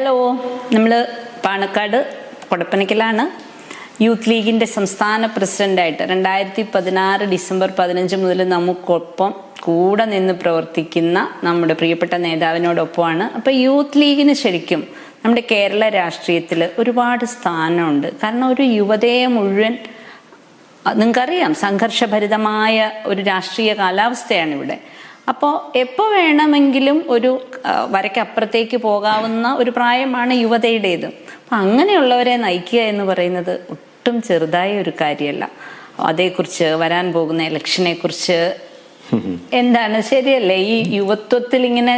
Hello നമ്മൾ Panakkad കൊടപ്പനക്കലാണ്. Youth ലീഗിന്റെ സംസ്ഥാന പ്രസിഡന്റായിട്ട് രണ്ടായിരത്തി പതിനാറ് ഡിസംബർ പതിനഞ്ച് മുതൽ നമുക്കൊപ്പം കൂടെ നിന്ന് പ്രവർത്തിക്കുന്ന നമ്മുടെ പ്രിയപ്പെട്ട നേതാവിനോടൊപ്പമാണ്. അപ്പോൾ യൂത്ത് ലീഗിന് ശരിക്കും നമ്മുടെ കേരള രാഷ്ട്രീയത്തിൽ ഒരുപാട് സ്ഥാനമുണ്ട്. കാരണം ഒരു യുവതയെ മുഴുവൻ നിങ്ങൾക്കറിയാം സംഘർഷഭരിതമായ ഒരു രാഷ്ട്രീയ കാലാവസ്ഥയാണ് ഇവിടെ. അപ്പോൾ എപ്പോൾ വേണമെങ്കിലും ഒരു വരയ്ക്കപ്പുറത്തേക്ക് പോകാവുന്ന ഒരു പ്രായമാണ് യുവതയുടേത്. അപ്പം അങ്ങനെയുള്ളവരെ നയിക്കുക എന്ന് പറയുന്നത് ഒട്ടും ചെറുതായ ഒരു കാര്യമല്ല. അതേക്കുറിച്ച് വരാൻ പോകുന്ന ഇലക്ഷനെ കുറിച്ച് എന്താണ്? ശരിയല്ലേ? ഈ യുവത്വത്തിൽ ഇങ്ങനെ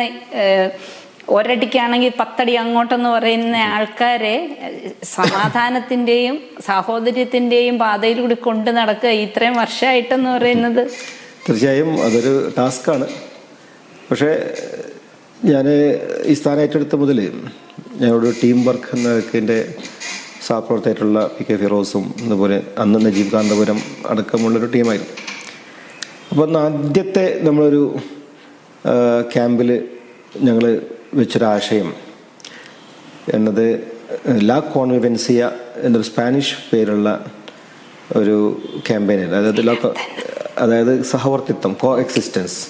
ഒരടിക്കാണെങ്കിൽ പത്തടി അങ്ങോട്ടെന്ന് പറയുന്ന ആൾക്കാരെ സമാധാനത്തിന്റെയും സാഹോദര്യത്തിന്റെയും പാതയിലൂടെ കൊണ്ട് നടക്കുക ഇത്രയും വർഷമായിട്ടെന്ന് പറയുന്നത് തീർച്ചയായും അതൊരു ടാസ്ക്കാണ്. പക്ഷേ ഞാൻ ഈ സ്ഥാനം ഏറ്റെടുത്ത മുതൽ ഞങ്ങളുടെ ടീം വർക്ക് എന്ന നിലക്കിന്റെ സഹപ്രവർത്തകരായിട്ടുള്ള പി കെ ഫിറോസും അതുപോലെ അന്ന് നജീബ് കാന്തപുരം അടക്കമുള്ളൊരു ടീമായിരുന്നു. അപ്പോൾ അന്ന് ആദ്യത്തെ നമ്മളൊരു ക്യാമ്പിൽ ഞങ്ങൾ വെച്ചൊരാശയം എന്നത് ലാ കോൺവിവെൻസിയ എന്നൊരു സ്പാനിഷ് പേരുള്ള ഒരു ക്യാമ്പയിനായിരുന്നു. അതായത് ലാ അതായത് സഹവർത്തിത്വം കോ എക്സിസ്റ്റൻസ്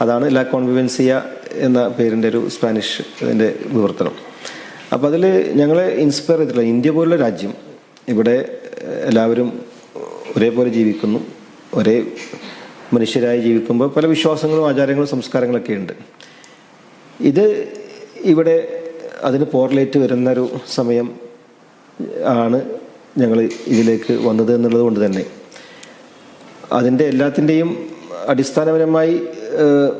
അതാണ് ലാ കോൺവിവൻസിയ എന്ന പേരിന്റെ ഒരു സ്പാനിഷ് ഇതിന്റെ വിവർത്തനം. അപ്പോൾ അതിൽ ഞങ്ങളെ ഇൻസ്പയർ ചെയ്തിട്ടുള്ള ഇന്ത്യ പോലുള്ള രാജ്യം ഇവിടെ എല്ലാവരും ഒരേപോലെ ജീവിക്കുന്നു. ഒരേ മനുഷ്യരായി ജീവിക്കുമ്പോൾ പല വിശ്വാസങ്ങളും ആചാരങ്ങളും സംസ്കാരങ്ങളൊക്കെ ഉണ്ട്. ഇത് ഇവിടെ അതിന് പോർലേറ്റ് വരുന്നൊരു സമയം ആണ് ഞങ്ങൾ ഇതിലേക്ക് വന്നത് എന്നുള്ളത് കൊണ്ട് തന്നെ. അതിന്റെ എല്ലാത്തിന്റെയും അടിസ്ഥാനപരമായി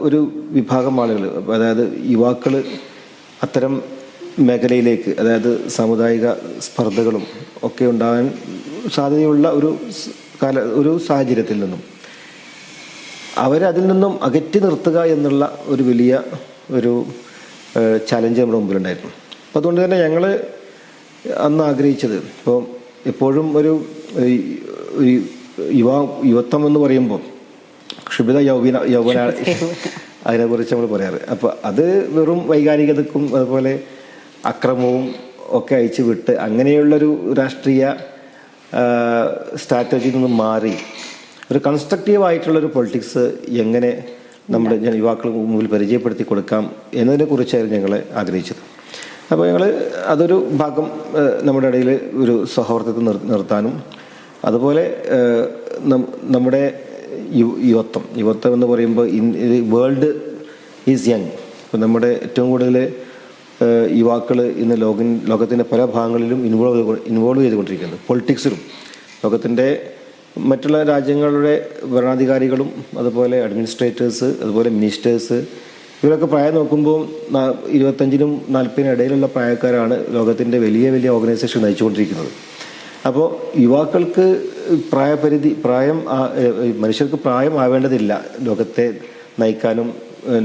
ഒരു വിഭാഗം ആളുകൾ അതായത് യുവാക്കൾ അത്തരം മേഖലയിലേക്ക് അതായത് സാമുദായിക സ്പർദ്ധകളും ഒക്കെ ഉണ്ടാകാൻ സാധ്യതയുള്ള ഒരു കാല ഒരു സാഹചര്യത്തിൽ നിന്നും. അവരെ അതിൽ നിന്നും അകറ്റി നിർത്തുക എന്നുള്ള ഒരു വലിയ ഒരു ചലഞ്ച് നമ്മുടെ മുമ്പിലുണ്ടായിരുന്നു. അപ്പോൾ അതുകൊണ്ട് തന്നെ ഞങ്ങൾ അന്ന് ആഗ്രഹിച്ചത് ഇപ്പോൾ എപ്പോഴും ഒരു യുവ യുവത്വം എന്ന് പറയുമ്പോൾ ക്ഷുഭിത യൗവന യൗവന അതിനെക്കുറിച്ച് നമ്മൾ പറയാറ്. അപ്പോൾ അത് വെറും വൈകാരികതക്കും അതുപോലെ അക്രമവും ഒക്കെ അയച്ചു വിട്ട് അങ്ങനെയുള്ളൊരു രാഷ്ട്രീയ സ്ട്രാറ്റജിയിൽ നിന്ന് മാറി ഒരു കൺസ്ട്രക്റ്റീവ് ആയിട്ടുള്ളൊരു പൊളിറ്റിക്സ് എങ്ങനെ നമ്മുടെ യുവാക്കൾ യുവാക്കൾക്ക് മുമ്പിൽ പരിചയപ്പെടുത്തി കൊടുക്കാം എന്നതിനെ കുറിച്ചായിരുന്നു ഞങ്ങൾ ആഗ്രഹിച്ചത്. അപ്പോൾ ഞങ്ങൾ അതൊരു ഭാഗം നമ്മുടെ ഇടയിൽ ഒരു സൗഹാർദ്ദത്തെ നിർ നിർത്താനും അതുപോലെ നമ്മുടെ യുവത്വം. യുവത്വം എന്ന് പറയുമ്പോൾ വേൾഡ് ഈസ് യങ് ഇപ്പം നമ്മുടെ ഏറ്റവും കൂടുതൽ യുവാക്കൾ ഇന്ന് ലോക ലോകത്തിന്റെ പല ഭാഗങ്ങളിലും ഇൻവോൾവ് ഇൻവോൾവ് ചെയ്തുകൊണ്ടിരിക്കുന്നത് പൊളിറ്റിക്സിലും ലോകത്തിന്റെ മറ്റുള്ള രാജ്യങ്ങളുടെ ഭരണാധികാരികളും അതുപോലെ അഡ്മിനിസ്ട്രേറ്റേഴ്സ് അതുപോലെ മിനിസ്റ്റേഴ്സ് ഇവരൊക്കെ പ്രായം നോക്കുമ്പോൾ ഇരുപത്തഞ്ചിനും നാൽപ്പതിനും ഇടയിലുള്ള പ്രായക്കാരാണ് ലോകത്തിന്റെ വലിയ വലിയ ഓർഗനൈസേഷൻ നയിച്ചുകൊണ്ടിരിക്കുന്നത്. അപ്പോൾ യുവാക്കൾക്ക് പ്രായപരിധി പ്രായം മനുഷ്യർക്ക് പ്രായം ആവേണ്ടതില്ല. ലോകത്തെ നയിക്കാനും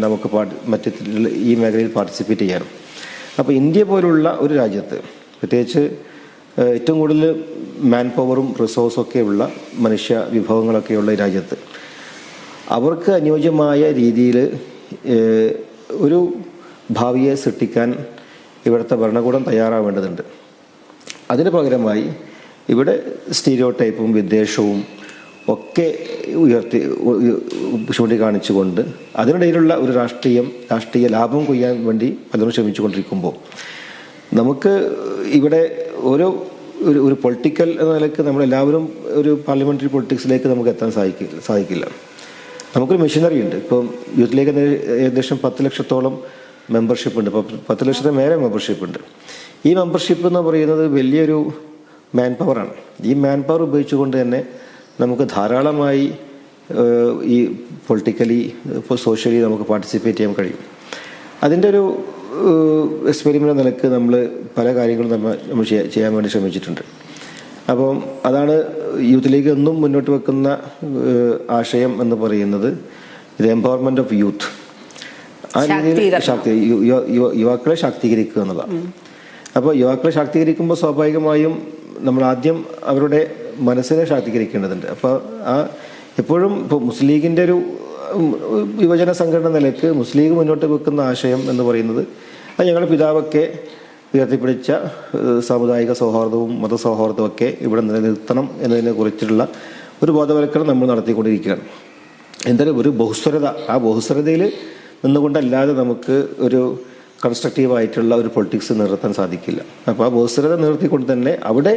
നമുക്ക് മറ്റു ഈ മേഖലയിൽ പാർട്ടിസിപ്പേറ്റ് ചെയ്യാനും. അപ്പോൾ ഇന്ത്യ പോലുള്ള ഒരു രാജ്യത്ത് പ്രത്യേകിച്ച് ഏറ്റവും കൂടുതൽ മാൻ പവറും റിസോഴ്സും ഒക്കെയുള്ള മനുഷ്യ വിഭവങ്ങളൊക്കെയുള്ള ഈ രാജ്യത്ത് അവർക്ക് അനുയോജ്യമായ രീതിയിൽ ഒരു ഭാവിയെ സൃഷ്ടിക്കാൻ ഇവിടുത്തെ ഭരണകൂടം തയ്യാറാവേണ്ടതുണ്ട്. അതിന് പകരമായി ഇവിടെ സ്റ്റീരിയോ ടൈപ്പും വിദ്വേഷവും ഒക്കെ ഉയർത്തി ചൂണ്ടിക്കാണിച്ചുകൊണ്ട് അതിനിടയിലുള്ള ഒരു രാഷ്ട്രീയം രാഷ്ട്രീയ ലാഭം കൊയ്യാൻ വേണ്ടി പലരും ശ്രമിച്ചുകൊണ്ടിരിക്കുമ്പോൾ നമുക്ക് ഇവിടെ ഓരോ ഒരു ഒരു പൊളിറ്റിക്കൽ എന്ന നിലയ്ക്ക് നമ്മളെല്ലാവരും ഒരു പാർലമെന്ററി പൊളിറ്റിക്സിലേക്ക് നമുക്ക് എത്താൻ സാധിക്കില്ല സാധിക്കില്ല. നമുക്കൊരു മെഷീനറി ഉണ്ട്. ഇപ്പം യൂത്ത് ലീഗ് ഏകദേശം പത്ത് ലക്ഷത്തോളം മെമ്പർഷിപ്പ് ഉണ്ട്. പത്ത് ലക്ഷത്തിന് മേലെ മെമ്പർഷിപ്പ് ഉണ്ട്. ഈ മെമ്പർഷിപ്പ് എന്ന് പറയുന്നത് വലിയൊരു മാൻ പവറാണ് ഈ മാൻ പവർ ഉപയോഗിച്ചുകൊണ്ട് തന്നെ നമുക്ക് ധാരാളമായി ഈ പൊളിറ്റിക്കലി ഇപ്പോൾ സോഷ്യലി നമുക്ക് പാർട്ടിസിപ്പേറ്റ് ചെയ്യാൻ കഴിയും. അതിന്റെ ഒരു എക്സ്പെരിമെന്റ് നിലയ്ക്ക് നമ്മൾ പല കാര്യങ്ങളും നമ്മൾ നമ്മൾ ചെയ്യാൻ വേണ്ടി ശ്രമിച്ചിട്ടുണ്ട്. അപ്പം അതാണ് യൂത്ത് ലീഗ് എന്നും മുന്നോട്ട് വെക്കുന്ന ആശയം എന്ന് പറയുന്നത് ഇത് എംപവർമെന്റ് ഓഫ് യൂത്ത് ആ രീതിയിൽ. ശാക്തി യുവാക്കളെ ശാക്തീകരിക്കുക എന്നതാണ് അപ്പോൾ യുവാക്കളെ ശാക്തീകരിക്കുമ്പോൾ സ്വാഭാവികമായും നമ്മൾ ആദ്യം അവരുടെ മനസ്സിനെ ശാക്തീകരിക്കേണ്ടതുണ്ട്. അപ്പോൾ ആ എപ്പോഴും ഇപ്പോൾ മുസ്ലിം ലീഗിന്റെ ഒരു യുവജന സംഘടന നിലയ്ക്ക് മുസ്ലിം ലീഗ് മുന്നോട്ട് വെക്കുന്ന ആശയം എന്ന് പറയുന്നത് അത് ഞങ്ങളുടെ പിതാവൊക്കെ ഉയർത്തിപ്പിടിച്ച സാമുദായിക സൗഹാർദ്ദവും മതസൗഹാർദ്ദവും ഒക്കെ ഇവിടെ നിലനിർത്തണം എന്നതിനെ കുറിച്ചുള്ള ഒരു ബോധവൽക്കരണം നമ്മൾ നടത്തിക്കൊണ്ടിരിക്കുകയാണ്. എന്തായാലും ഒരു ബഹുസ്വരത ആ ബഹുസ്വരതയിൽ നിന്നുകൊണ്ടല്ലാതെ നമുക്ക് ഒരു കൺസ്ട്രക്റ്റീവായിട്ടുള്ള ഒരു പൊളിറ്റിക്സ് നിർത്താൻ സാധിക്കില്ല. അപ്പോൾ ആ ബഹുസ്വരത നിർത്തിക്കൊണ്ട് തന്നെ അവിടെ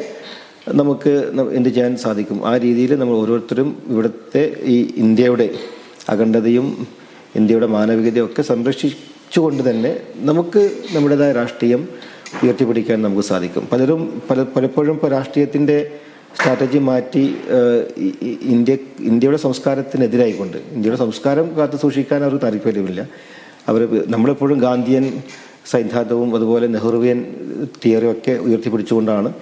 നമുക്ക് എന്ത് ചെയ്യാൻ സാധിക്കും? ആ രീതിയിൽ നമ്മൾ ഓരോരുത്തരും ഇവിടുത്തെ ഈ ഇന്ത്യയുടെ അഖണ്ഡതയും ഇന്ത്യയുടെ മാനവികതയും ഒക്കെ സംരക്ഷിച്ചുകൊണ്ട് തന്നെ നമുക്ക് നമ്മുടേതായ രാഷ്ട്രീയം ഉയർത്തിപ്പിടിക്കാൻ നമുക്ക് സാധിക്കും. പലരും പല പലപ്പോഴും ഇപ്പോൾ രാഷ്ട്രീയത്തിന്റെ സ്ട്രാറ്റജി മാറ്റി ഇന്ത്യ ഇന്ത്യയുടെ സംസ്കാരത്തിനെതിരായിക്കൊണ്ട് ഇന്ത്യയുടെ സംസ്കാരം കാത്തു സൂക്ഷിക്കാൻ അവർക്ക് താല്പര്യമില്ല. അവർ നമ്മളെപ്പോഴും ഗാന്ധിയൻ സൈദ്ധാന്തവും അതുപോലെ നെഹ്റുവിയൻ തിയറിയും ഒക്കെ ഉയർത്തിപ്പിടിച്ചുകൊണ്ടാണ്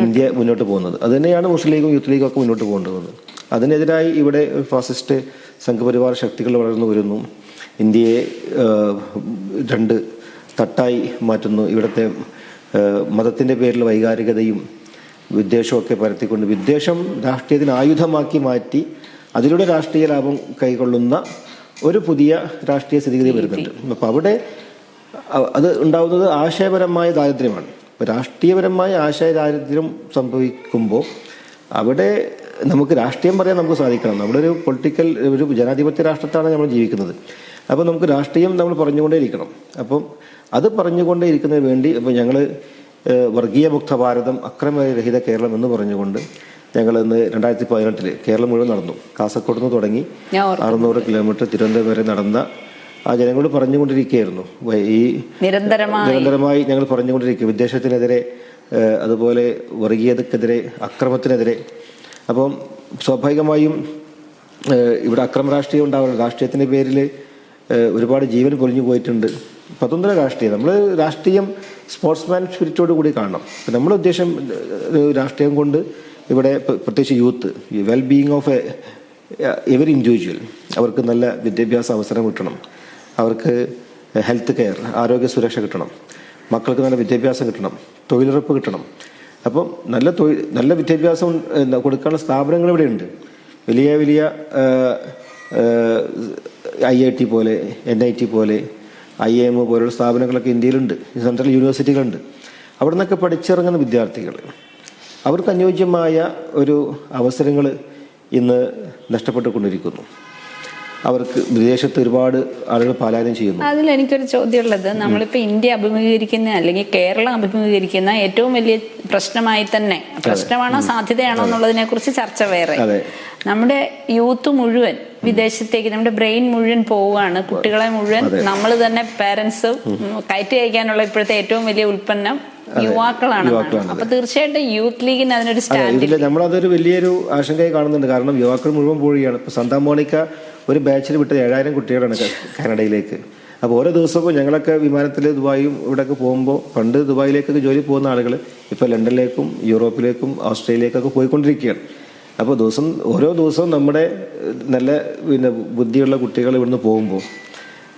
ഇന്ത്യ മുന്നോട്ട് പോകുന്നത്. അത് തന്നെയാണ് മുസ്ലിം ലീഗും യൂത്ത് ലീഗും ഒക്കെ മുന്നോട്ട് പോകേണ്ടത് അതിനെതിരായി ഇവിടെ ഫാസിസ്റ്റ് സംഘപരിവാർ ശക്തികൾ വളർന്നു വരുന്നു. ഇന്ത്യയെ രണ്ട് തട്ടായി മാറ്റുന്നു. ഇവിടുത്തെ മതത്തിന്റെ പേരിൽ വൈകാരികതയും വിദ്വേഷമൊക്കെ പരത്തിക്കൊണ്ട് വിദ്വേഷം രാഷ്ട്രീയത്തിന് ആയുധമാക്കി മാറ്റി അതിലൂടെ രാഷ്ട്രീയ ലാഭം കൈക്കൊള്ളുന്ന ഒരു പുതിയ രാഷ്ട്രീയ സ്ഥിതിഗതി വരുന്നുണ്ട്. അപ്പോൾ അവിടെ അത് ഉണ്ടാവുന്നത് ആശയപരമായ ദാരിദ്ര്യമാണ്. രാഷ്ട്രീയപരമായ ആശയ ദാരിദ്ര്യം സംഭവിക്കുമ്പോൾ അവിടെ നമുക്ക് രാഷ്ട്രീയം പറയാൻ നമുക്ക് സാധിക്കണം. നമ്മുടെ ഒരു പൊളിറ്റിക്കൽ ഒരു ജനാധിപത്യ രാഷ്ട്രത്താണ് നമ്മൾ ജീവിക്കുന്നത്. അപ്പോൾ നമുക്ക് രാഷ്ട്രീയം നമ്മൾ പറഞ്ഞുകൊണ്ടേയിരിക്കണം. അപ്പം അത് പറഞ്ഞുകൊണ്ടേ ഇരിക്കുന്നതിന് വേണ്ടി ഇപ്പോൾ ഞങ്ങൾ വർഗീയമുക്ത ഭാരതം അക്രമരഹിത കേരളം എന്ന് പറഞ്ഞുകൊണ്ട് ഞങ്ങൾ ഇന്ന് രണ്ടായിരത്തി പതിനെട്ടിൽ കേരളം മുഴുവൻ നടന്നു. കാസർഗോഡ് നിന്ന് തുടങ്ങി. അറുന്നൂറ് കിലോമീറ്റർ തിരുവനന്തപുരം വരെ നടന്ന ആ ജനങ്ങളോട് പറഞ്ഞുകൊണ്ടിരിക്കുകയായിരുന്നു. ഈ നിരന്തരമായി. ഞങ്ങൾ പറഞ്ഞുകൊണ്ടിരിക്കുക വിദ്വേഷത്തിനെതിരെ അതുപോലെ വർഗീയതക്കെതിരെ അക്രമത്തിനെതിരെ. അപ്പം സ്വാഭാവികമായും ഇവിടെ അക്രമ രാഷ്ട്രീയം ഉണ്ടാവുന്നത് രാഷ്ട്രീയത്തിന്റെ പേരിൽ ഒരുപാട് ജീവൻ പൊലിഞ്ഞു പോയിട്ടുണ്ട്. സ്വതന്ത്ര രാഷ്ട്രീയം. നമ്മൾ രാഷ്ട്രീയം സ്പോർട്സ്മാൻ സ്പിരിറ്റോട് കൂടി കാണണം. നമ്മൾ ഉദ്ദേശം രാഷ്ട്രീയം കൊണ്ട് ഇവിടെ പ്ര- പ്രത്യേകിച്ച് youth well being of a every individual അവർക്ക് നല്ല വിദ്യാഭ്യാസ അവസരം കിട്ടണം. അവർക്ക് ഹെൽത്ത് കെയർ ആരോഗ്യ സുരക്ഷ കിട്ടണം. മക്കൾക്ക് നല്ല വിദ്യാഭ്യാസം കിട്ടണം. തൊഴിലുറപ്പ് കിട്ടണം. അപ്പം നല്ല തൊഴിൽ നല്ല വിദ്യാഭ്യാസം കൊടുക്കാനുള്ള സ്ഥാപനങ്ങൾ ഇവിടെ ഉണ്ട്. വലിയ വലിയ ഐ ഐ ടി പോലെ എൻ ഐ ടി പോലെ ഐ എം പോലുള്ള സ്ഥാപനങ്ങളൊക്കെ ഇന്ത്യയിലുണ്ട്. സെൻട്രൽ യൂണിവേഴ്സിറ്റികളുണ്ട്. അവിടെ നിന്നൊക്കെ പഠിച്ചിറങ്ങുന്ന വിദ്യാർത്ഥികൾ. അവർക്ക് അനുയോജ്യമായ ഒരു അവസരങ്ങൾ ഇന്ന് നഷ്ടപ്പെട്ടുകൊണ്ടിരിക്കുന്നു. അവർക്ക് വിദേശത്ത് ഒരുപാട് ആളുകൾ പലായനം ചെയ്യുന്നു. അതിൽ എനിക്കൊരു ചോദ്യമുള്ളത്. നമ്മളിപ്പോ ഇന്ത്യ അഭിമുഖീകരിക്കുന്ന അല്ലെങ്കിൽ കേരളം അഭിമുഖീകരിക്കുന്ന ഏറ്റവും വലിയ പ്രശ്നമായി തന്നെ പ്രശ്നമാണോ സാധ്യതയാണോ എന്നുള്ളതിനെ കുറിച്ച് ചർച്ച വേറെ. നമ്മുടെ യൂത്ത് മുഴുവൻ വിദേശത്തേക്ക് നമ്മുടെ ബ്രെയിൻ മുഴുവൻ പോവുകയാണ്. കുട്ടികളെ മുഴുവൻ നമ്മൾ തന്നെ പേരൻസ് കയറ്റി അയക്കാനുള്ള ഇപ്പോഴത്തെ ഏറ്റവും വലിയ ഉൽപ്പന്നം യുവാക്കളാണ്. അപ്പൊ തീർച്ചയായിട്ടും യൂത്ത് ലീഗിന് അതിനൊരു അതെ സ്റ്റാൻഡ് നമ്മളതൊരു വലിയൊരു ആശങ്കയായി കാണുന്നുണ്ട്. കാരണം യുവാക്കൾ മുഴുവൻ പോവുകയാണ്. ഇപ്പൊ സന്താ മോണിക്ക ഒരു ബാച്ചിൽ വിട്ട ഏഴായിരം കുട്ടികളാണ് കാനഡയിലേക്ക്. അപ്പോൾ ഓരോ ദിവസവും ഞങ്ങളൊക്കെ വിമാനത്തിൽ ദുബായും ഇവിടെയൊക്കെ പോകുമ്പോൾ പണ്ട് ദുബായിലേക്കൊക്കെ ജോലി പോകുന്ന ആളുകൾ ഇപ്പോൾ ലണ്ടനിലേക്കും യൂറോപ്പിലേക്കും ഓസ്ട്രേലിയയിലേക്കൊക്കെ പോയിക്കൊണ്ടിരിക്കുകയാണ്. അപ്പോൾ ദിവസം ഓരോ ദിവസവും നമ്മുടെ നല്ല പിന്നെ ബുദ്ധിയുള്ള കുട്ടികൾ ഇവിടുന്ന് പോകുമ്പോൾ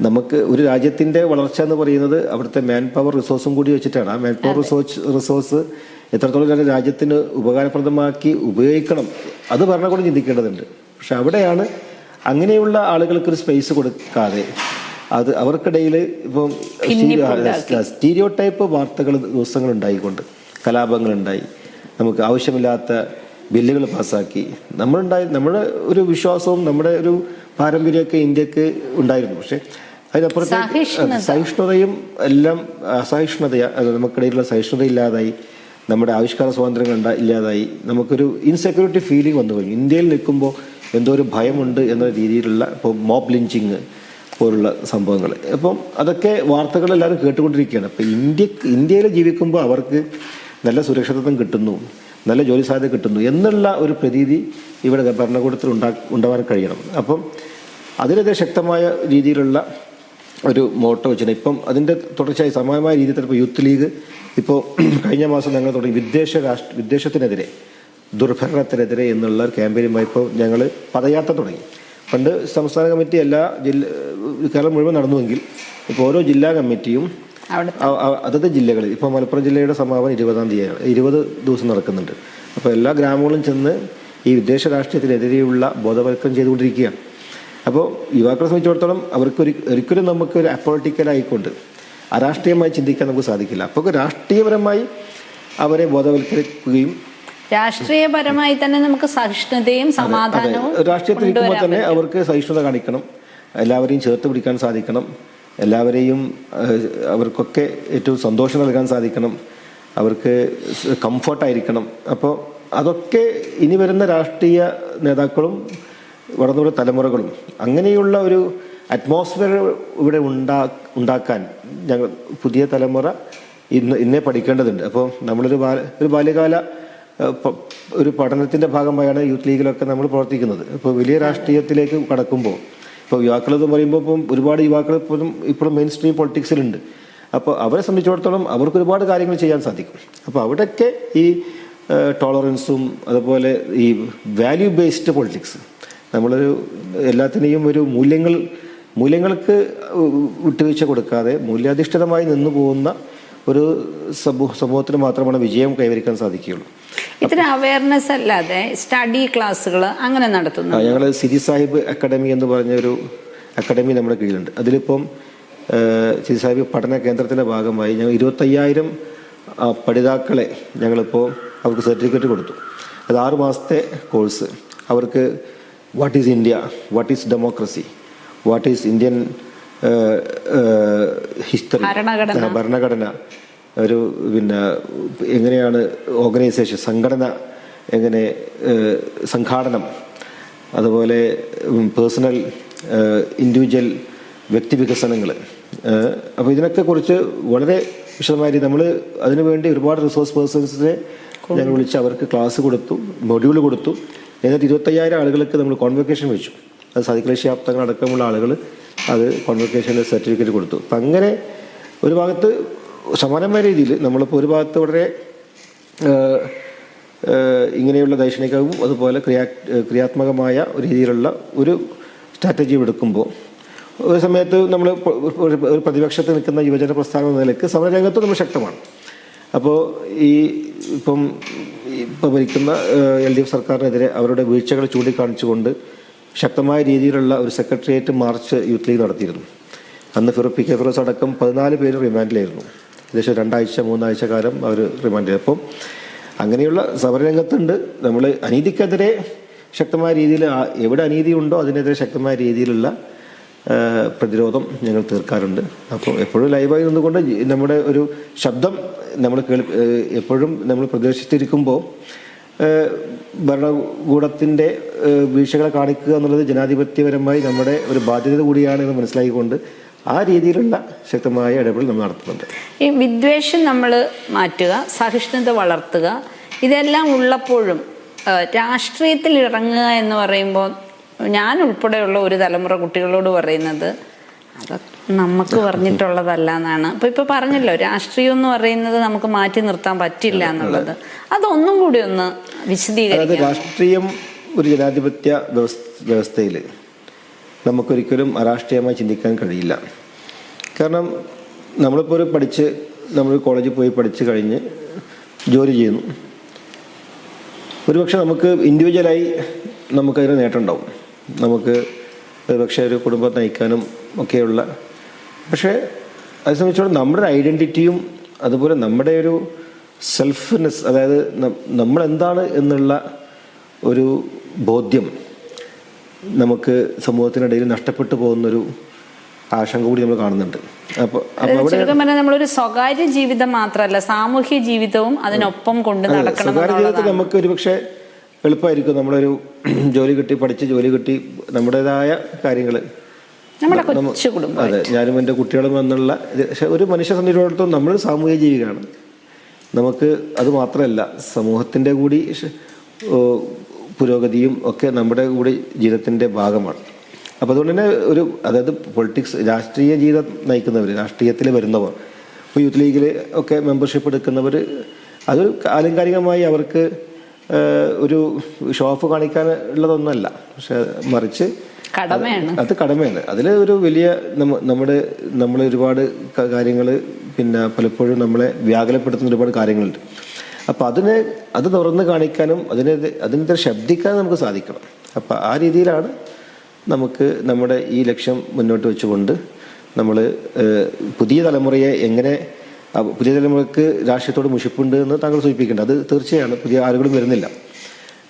നമുക്ക് ഒരു രാജ്യത്തിന്റെ വളർച്ച എന്ന് പറയുന്നത് അവിടുത്തെ മാൻ പവർ റിസോഴ്സും കൂടി വെച്ചിട്ടാണ്. ആ മാൻ പവർ റിസോഴ്സ് റിസോഴ്സ് എത്രത്തോളം തന്നെ രാജ്യത്തിന് ഉപകാരപ്രദമാക്കി ഉപയോഗിക്കണം അത് ഭരണകൂടം ചിന്തിക്കേണ്ടതുണ്ട്. പക്ഷെ അവിടെയാണ് അങ്ങനെയുള്ള ആളുകൾക്ക് ഒരു സ്പേസ് കൊടുക്കാതെ അത് അവർക്കിടയിൽ ഇപ്പം സ്റ്റീരിയോ ടൈപ്പ് വാർത്തകൾ ദിവസങ്ങൾ ഉണ്ടായിക്കൊണ്ട് കലാപങ്ങളുണ്ടായി. നമുക്ക് ആവശ്യമില്ലാത്ത ബില്ലുകൾ പാസ്സാക്കി. നമ്മളുണ്ടായി നമ്മുടെ ഒരു വിശ്വാസവും നമ്മുടെ ഒരു പാരമ്പര്യമൊക്കെ ഇന്ത്യയ്ക്ക് ഉണ്ടായിരുന്നു. പക്ഷേ അതിനപ്പുറത്തേക്ക് സഹിഷ്ണുത. സഹിഷ്ണുതയും എല്ലാം അസഹിഷ്ണുത നമുക്കിടയിലുള്ള സഹിഷ്ണുത ഇല്ലാതായി. നമ്മുടെ ആവിഷ്കാര സ്വാതന്ത്ര്യങ്ങൾ ഇല്ലാതായി. നമുക്കൊരു ഇൻസെക്യൂരിറ്റി ഫീലിംഗ് വന്നു കഴിഞ്ഞു ഇന്ത്യയിൽ നിൽക്കുമ്പോൾ എന്തോ ഒരു ഭയമുണ്ട് എന്ന രീതിയിലുള്ള ഇപ്പോൾ മോബ് ലിഞ്ചിങ് പോലുള്ള സംഭവങ്ങൾ. അപ്പം അതൊക്കെ വാർത്തകൾ എല്ലാവരും കേട്ടുകൊണ്ടിരിക്കുകയാണ്. അപ്പോൾ ഇന്ത്യ ഇന്ത്യയിൽ ജീവിക്കുമ്പോൾ അവർക്ക് നല്ല സുരക്ഷിതത്വം കിട്ടുന്നു നല്ല ജോലി സാധ്യത കിട്ടുന്നു എന്നുള്ള ഒരു പ്രതീതി ഇവിടെ ഭരണകൂടത്തിൽ ഉണ്ടാ ഉണ്ടാവാൻ കഴിയണം. അപ്പം അതിനെതിരെ ശക്തമായ രീതിയിലുള്ള ഒരു മോട്ടോ വെച്ചാൽ ഇപ്പം അതിന്റെ തുടർച്ചയായി സമാനമായ രീതിയിൽ ഇപ്പോൾ യൂത്ത് ലീഗ് ഇപ്പോൾ കഴിഞ്ഞ മാസം ഞങ്ങൾ തുടങ്ങി വിദേശ രാഷ്ട്ര വിദ്വേഷത്തിനെതിരെ ദുർഭരണത്തിനെതിരെ എന്നുള്ള ക്യാമ്പയിനുമായി ഇപ്പോൾ ഞങ്ങൾ പദയാത്ര തുടങ്ങി. പണ്ട് സംസ്ഥാന കമ്മിറ്റി എല്ലാ ജില്ല കേരളം മുഴുവൻ നടന്നുവെങ്കിൽ ഇപ്പോൾ ഓരോ ജില്ലാ കമ്മിറ്റിയും അതത് ജില്ലകളിൽ ഇപ്പോൾ മലപ്പുറം ജില്ലയുടെ സമാപനം ഇരുപതാം തീയതിയാണ് ഇരുപത് ദിവസം നടക്കുന്നുണ്ട്. അപ്പോൾ എല്ലാ ഗ്രാമങ്ങളും ചെന്ന് ഈ വിദേശ രാഷ്ട്രീയത്തിനെതിരെയുള്ള ബോധവൽക്കരണം ചെയ്തുകൊണ്ടിരിക്കുകയാണ്. അപ്പോൾ യുവാക്കളെ സംബന്ധിച്ചിടത്തോളം അവർക്ക് ഒരു ഒരിക്കലും നമുക്ക് ഒരു അപ്പോളിറ്റിക്കലായിക്കൊണ്ട് അരാഷ്ട്രീയമായി ചിന്തിക്കാൻ നമുക്ക് സാധിക്കില്ല. അപ്പോൾ രാഷ്ട്രീയപരമായി അവരെ ബോധവൽക്കരിക്കുകയും രാഷ്ട്രീയപരമായി തന്നെ നമുക്ക് സഹിഷ്ണുതയും സമാധാനവും രാഷ്ട്രീയത്തിൽ തന്നെ അവർക്ക് സഹിഷ്ണുത കാണിക്കണം. എല്ലാവരെയും ചേർത്ത് പിടിക്കാൻ സാധിക്കണം. എല്ലാവരെയും അവർക്കൊക്കെ ഏറ്റവും സന്തോഷം നൽകാൻ സാധിക്കണം. അവർക്ക് കംഫർട്ടായിരിക്കണം. അപ്പോൾ അതൊക്കെ ഇനി വരുന്ന രാഷ്ട്രീയ നേതാക്കളും വളർന്നുള്ള തലമുറകളും അങ്ങനെയുള്ള ഒരു അറ്റ്മോസ്ഫിയർ ഇവിടെ ഉണ്ടാ ഉണ്ടാക്കാൻ ഞങ്ങൾ പുതിയ തലമുറ ഇന്ന് ഇന്നേ പഠിക്കേണ്ടതുണ്ട്. അപ്പോൾ നമ്മളൊരു ബാല ഒരു ബാല്യകാല ഒരു പഠനത്തിന്റെ ഭാഗമായാണ് യൂത്ത് ലീഗിലൊക്കെ നമ്മൾ പ്രവർത്തിക്കുന്നത്. ഇപ്പോൾ വലിയ രാഷ്ട്രീയത്തിലേക്ക് കടക്കുമ്പോൾ ഇപ്പോൾ യുവാക്കൾ എന്ന് പറയുമ്പോൾ ഇപ്പം ഒരുപാട് യുവാക്കൾ ഇപ്പോഴും ഇപ്പോഴും മെയിൻ സ്ട്രീം പൊളിറ്റിക്സിലുണ്ട് അപ്പോൾ അവരെ സംബന്ധിച്ചിടത്തോളം അവർക്ക് ഒരുപാട് കാര്യങ്ങൾ ചെയ്യാൻ സാധിക്കും. അപ്പോൾ അവിടെയൊക്കെ ഈ ടോളറൻസും അതുപോലെ ഈ വാല്യൂ ബേസ്ഡ് പൊളിറ്റിക്സ് നമ്മളൊരു എല്ലാത്തിനെയും ഒരു മൂല്യങ്ങൾ മൂല്യങ്ങൾക്ക് വിട്ടുവീഴ്ച കൊടുക്കാതെ മൂല്യാധിഷ്ഠിതമായി നിന്നു പോകുന്ന ഒരു സമൂഹ സമൂഹത്തിന് മാത്രമാണ് വിജയം കൈവരിക്കാൻ സാധിക്കുകയുള്ളൂ. ഇത്തരം അവയർനെസ് അല്ലാതെ സ്റ്റഡി ക്ലാസ്സുകൾ അങ്ങനെ നടത്തുന്നു. ഞങ്ങൾ സിരി സാഹിബ് അക്കാഡമി എന്ന് പറഞ്ഞ ഒരു അക്കാഡമി നമ്മുടെ കീഴിലുണ്ട്. അതിലിപ്പം സിരി സാഹിബ് പഠന കേന്ദ്രത്തിന്റെ ഭാഗമായി ഞങ്ങൾ ഇരുപത്തയ്യായിരം പഠിതാക്കളെ ഞങ്ങളിപ്പോൾ അവർക്ക് സർട്ടിഫിക്കറ്റ് കൊടുത്തു. അത് ആറ് മാസത്തെ കോഴ്സ്. അവർക്ക് what is India what is democracy what is Indian history ഭരണഘടന. ഒരു പിന്നെ എങ്ങനെയാണ് ഓർഗനൈസേഷൻ സംഘടന എങ്ങനെ സംഘാടനം അതുപോലെ പേഴ്സണൽ ഇൻഡിവിജ്വൽ വ്യക്തി വികസനങ്ങൾ അപ്പോൾ ഇതിനൊക്കെ കുറിച്ച് വളരെ വിശദമായി നമ്മൾ അതിനുവേണ്ടി ഒരുപാട് റിസോഴ്സ് പേഴ്സൺസിനെ ഞങ്ങൾ വിളിച്ച് അവർക്ക് ക്ലാസ് കൊടുത്തു മൊഡ്യൂൾ കൊടുത്തു. എന്നിട്ട് ഇരുപത്തയ്യായിരം ആളുകൾക്ക് നമ്മൾ കോൺവെക്കേഷൻ വെച്ചു. അത് സാധിക്കലേശി അടക്കമുള്ള ആളുകൾ അത് കോൺവെക്കേഷന്റെ സർട്ടിഫിക്കറ്റ് കൊടുത്തു. അപ്പം അങ്ങനെ ഒരു ഭാഗത്ത് സമാനമായ രീതിയിൽ നമ്മളിപ്പോൾ ഒരു ഭാഗത്ത് വളരെ ഇങ്ങനെയുള്ള ദൈക്ഷണികവും അതുപോലെ ക്രിയാ ക്രിയാത്മകമായ രീതിയിലുള്ള ഒരു സ്ട്രാറ്റജി എടുക്കുമ്പോൾ ഒരു സമയത്ത് നമ്മൾ ഒരു ഒരു പ്രതിപക്ഷത്ത് നിൽക്കുന്ന യുവജന പ്രസ്ഥാനം എന്ന നിലയ്ക്ക് സമരരംഗത്ത് നമ്മൾ ശക്തമാണ്. അപ്പോൾ ഈ ഇപ്പം ഇപ്പം ഭരിക്കുന്ന എൽ ഡി എഫ് സർക്കാരിനെതിരെ അവരുടെ വീഴ്ചകൾ ചൂണ്ടിക്കാണിച്ചുകൊണ്ട് ശക്തമായ രീതിയിലുള്ള ഒരു സെക്രട്ടേറിയറ്റ് മാർച്ച് യൂത്ത് ലീഗ് നടത്തിയിരുന്നു. അന്ന് ഫിറോ പി കെ ഫിറോസ് അടക്കം പതിനാല് പേര് റിമാൻഡിലായിരുന്നു. ഏകദേശം രണ്ടാഴ്ച മൂന്നാഴ്ച കാലം അവർ റിമാൻഡ് ചെയ്തു. അപ്പം അങ്ങനെയുള്ള സമരരംഗത്തുണ്ട് നമ്മൾ അനീതിക്കെതിരെ ശക്തമായ രീതിയിൽ എവിടെ അനീതി ഉണ്ടോ അതിനെതിരെ ശക്തമായ രീതിയിലുള്ള പ്രതിരോധം ഞങ്ങൾ തീർക്കാറുണ്ട്. അപ്പോൾ എപ്പോഴും ലൈവായി നിന്നുകൊണ്ട് നമ്മുടെ ഒരു ശബ്ദം നമ്മൾ കേൾ എപ്പോഴും നമ്മൾ പ്രദർശിച്ചിരിക്കുമ്പോൾ ഭരണകൂടത്തിന്റെ വീഴ്ചകളെ കാണിക്കുക എന്നുള്ളത് ജനാധിപത്യപരമായി നമ്മുടെ ഒരു ബാധ്യത കൂടിയാണ് എന്ന് മനസ്സിലാക്കിക്കൊണ്ട് ആ രീതിയിലുള്ള ശക്തമായ ഇടപെടൽ നമ്മൾ നടത്തുന്നുണ്ട്. ഈ വിദ്വേഷം നമ്മൾ മാറ്റുക സഹിഷ്ണുത വളർത്തുക ഇതെല്ലാം ഉള്ളപ്പോഴും രാഷ്ട്രീയത്തിൽ ഇറങ്ങുക എന്ന് പറയുമ്പോൾ ഞാൻ ഉൾപ്പെടെയുള്ള ഒരു തലമുറ കുട്ടികളോട് പറയുന്നത് അത് നമുക്ക് പറഞ്ഞിട്ടുള്ളതല്ല എന്നാണ്. അപ്പൊ ഇപ്പൊ പറഞ്ഞല്ലോ രാഷ്ട്രീയം എന്ന് പറയുന്നത് നമുക്ക് മാറ്റി നിർത്താൻ പറ്റില്ല എന്നുള്ളത്. അതൊന്നും കൂടി ഒന്ന് വിശദീകരിക്കും വിശദീകരിക്കാം. രാഷ്ട്രീയം ഒരു ജനാധിപത്യ വ്യവസ്ഥയിൽ നമുക്കൊരിക്കലും അരാഷ്ട്രീയമായി ചിന്തിക്കാൻ കഴിയില്ല. കാരണം നമ്മളിപ്പോൾ ഒരു പഠിച്ച് നമ്മൾ കോളേജിൽ പോയി പഠിച്ച് കഴിഞ്ഞ് ജോലി ചെയ്യുന്നു. ഒരുപക്ഷെ നമുക്ക് ഇൻഡിവിജ്വലായി നമുക്കതിന് നേട്ടം ഉണ്ടാവും നമുക്ക് ഒരുപക്ഷെ ഒരു കുടുംബം നയിക്കാനും ഒക്കെയുള്ള. പക്ഷേ അത് സംബന്ധിച്ചോളം നമ്മുടെ ഒരു ഐഡന്റിറ്റിയും അതുപോലെ നമ്മുടെ ഒരു സെൽഫ്നെസ് അതായത് നമ്മൾ നമ്മളെന്താണ് എന്നുള്ള ഒരു ബോധ്യം നമുക്ക് സമൂഹത്തിനിടയിൽ നഷ്ടപ്പെട്ടു പോകുന്നൊരു ആശങ്ക കൂടി നമ്മൾ കാണുന്നുണ്ട്. അപ്പോൾ ചുരുക്കം പറഞ്ഞാൽ നമ്മളൊരു സ്വകാര്യ ജീവിതം മാത്രമല്ല സാമൂഹ്യ ജീവിതവും അതിനൊപ്പം കൊണ്ട് നടക്കണം സ്വകാര്യ ജീവിതത്തിൽ നമുക്ക് ഒരു പക്ഷെ എളുപ്പമായിരിക്കും നമ്മളൊരു ജോലി കിട്ടി പഠിച്ച് ജോലി കിട്ടി നമ്മുടേതായ കാര്യങ്ങൾ നമ്മുടെ കൊച്ചു കുടുംബം അതെ ഞാനും എന്റെ കുട്ടികളും എന്നുള്ള പക്ഷെ ഒരു മനുഷ്യ സംബന്ധിച്ചിടത്തോളം നമ്മൾ സാമൂഹിക ജീവികളാണ് നമുക്ക് അത് മാത്രമല്ല സമൂഹത്തിന്റെ കൂടി പുരോഗതിയും ഒക്കെ നമ്മുടെ കൂടി ജീവിതത്തിന്റെ ഭാഗമാണ്. അപ്പോൾ അതുകൊണ്ട് തന്നെ ഒരു അതായത് പൊളിറ്റിക്സ് രാഷ്ട്രീയ ജീവിതം നയിക്കുന്നവർ രാഷ്ട്രീയത്തിൽ വരുന്നവർ ഇപ്പോൾ യൂത്ത് ലീഗിൽ ഒക്കെ മെമ്പർഷിപ്പ് എടുക്കുന്നവർ അത് ആലങ്കാരികമായി അവർക്ക് ഒരു ഷോഫ് കാണിക്കാൻ ഉള്ളതൊന്നുമല്ല. പക്ഷെ മറിച്ച് കടമയാണ്. അത് കടമയാണ്. അതിൽ ഒരു വലിയ നമ്മുടെ നമ്മൾ ഒരുപാട് കാര്യങ്ങൾ പിന്നെ പലപ്പോഴും നമ്മളെ വ്യാകുലപ്പെടുത്തുന്ന ഒരുപാട് കാര്യങ്ങളുണ്ട്. അപ്പം അതിനെ അത് തുറന്ന് കാണിക്കാനും അതിനെ അതിനെതിരെ ശബ്ദിക്കാനും നമുക്ക് സാധിക്കണം. അപ്പോൾ ആ രീതിയിലാണ് നമുക്ക് നമ്മുടെ ഈ ലക്ഷ്യം മുന്നോട്ട് വെച്ചുകൊണ്ട് നമ്മൾ പുതിയ തലമുറയെ എങ്ങനെ പുതിയ തലമുറയ്ക്ക് രാഷ്ട്രീയത്തോട് മുഷിപ്പുണ്ട് എന്ന് താങ്കൾ സൂചിപ്പിക്കേണ്ടത് അത് തീർച്ചയാണ് പുതിയ ആളുകളും വരുന്നില്ല.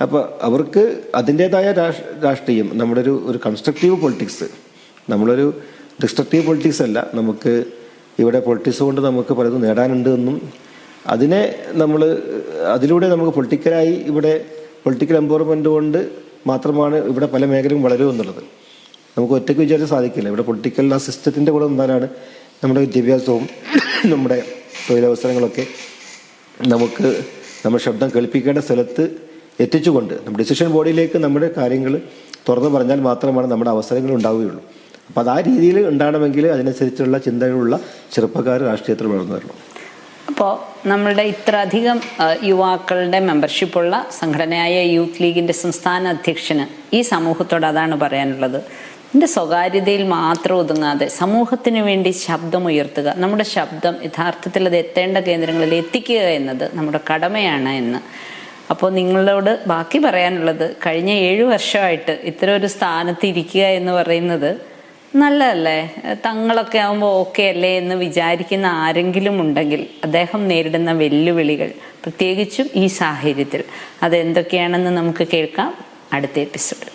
അപ്പോൾ അവർക്ക് അതിന്റേതായ രാഷ്ട്രീയം നമ്മുടെ ഒരു ഒരു കൺസ്ട്രക്റ്റീവ് പൊളിറ്റിക്സ് നമ്മളൊരു ഡിസ്ട്രക്റ്റീവ് പൊളിറ്റിക്സ് അല്ല നമുക്ക് ഇവിടെ പൊളിറ്റിക്സ് കൊണ്ട് നമുക്ക് പലതും നേടാനുണ്ട് എന്നും അതിനെ നമ്മൾ അതിലൂടെ നമുക്ക് പൊളിറ്റിക്കലായി ഇവിടെ പൊളിറ്റിക്കൽ എംപവർമെന്റ് കൊണ്ട് മാത്രമാണ് ഇവിടെ പല മേഖലയും വളരും എന്നുള്ളത്. നമുക്ക് ഒറ്റയ്ക്ക് വിചാരിച്ച് സാധിക്കില്ല. ഇവിടെ പൊളിറ്റിക്കൽ ആ സിസ്റ്റത്തിന്റെ കൂടെ നിന്നാലാണ് നമ്മുടെ വിദ്യാഭ്യാസവും നമ്മുടെ തൊഴിലവസരങ്ങളൊക്കെ നമുക്ക് നമ്മൾ ശബ്ദം കേൾപ്പിക്കേണ്ട സ്ഥലത്ത് എത്തിച്ചുകൊണ്ട് നമ്മുടെ ഡിസിഷൻ ബോഡിയിലേക്ക് നമ്മുടെ കാര്യങ്ങൾ തുറന്നു പറഞ്ഞാൽ മാത്രമാണ് നമ്മുടെ അവസരങ്ങൾ ഉണ്ടാവുകയുള്ളൂ. അപ്പോൾ അത് ആ രീതിയിൽ ഉണ്ടാകണമെങ്കിൽ അതിനനുസരിച്ചുള്ള ചിന്തകളുള്ള ചെറുപ്പക്കാർ രാഷ്ട്രീയത്തിൽ വളർന്നു വരണം. അപ്പോൾ നമ്മളുടെ ഇത്ര അധികം യുവാക്കളുടെ മെമ്പർഷിപ്പുള്ള സംഘടനയായ യൂത്ത് ലീഗിന്റെ സംസ്ഥാന അധ്യക്ഷന് ഈ സമൂഹത്തോട് അതാണ് പറയാനുള്ളത്. എന്റെ സ്വകാര്യതയിൽ മാത്രം ഒതുങ്ങാതെ സമൂഹത്തിന് വേണ്ടി ശബ്ദം ഉയർത്തുക നമ്മുടെ ശബ്ദം യഥാർത്ഥത്തിൽ അത് എത്തേണ്ട കേന്ദ്രങ്ങളിൽ എത്തിക്കുക എന്നത് നമ്മുടെ കടമയാണ് എന്ന്. അപ്പോൾ നിങ്ങളോട് ബാക്കി പറയാനുള്ളത് കഴിഞ്ഞ ഏഴു വർഷമായിട്ട് ഇത്തരം ഒരു സ്ഥാനത്ത് ഇരിക്കുക എന്ന് പറയുന്നത് നല്ലതല്ലേ? തങ്ങളൊക്കെ ആകുമ്പോൾ ഓക്കെ അല്ലേ എന്ന് വിചാരിക്കുന്ന ആരെങ്കിലും ഉണ്ടെങ്കിൽ അദ്ദേഹം നേരിടുന്ന വെല്ലുവിളികൾ പ്രത്യേകിച്ചും ഈ സാഹചര്യത്തിൽ. അതെന്തൊക്കെയാണെന്ന് നമുക്ക് കേൾക്കാം. അടുത്ത എപ്പിസോഡ്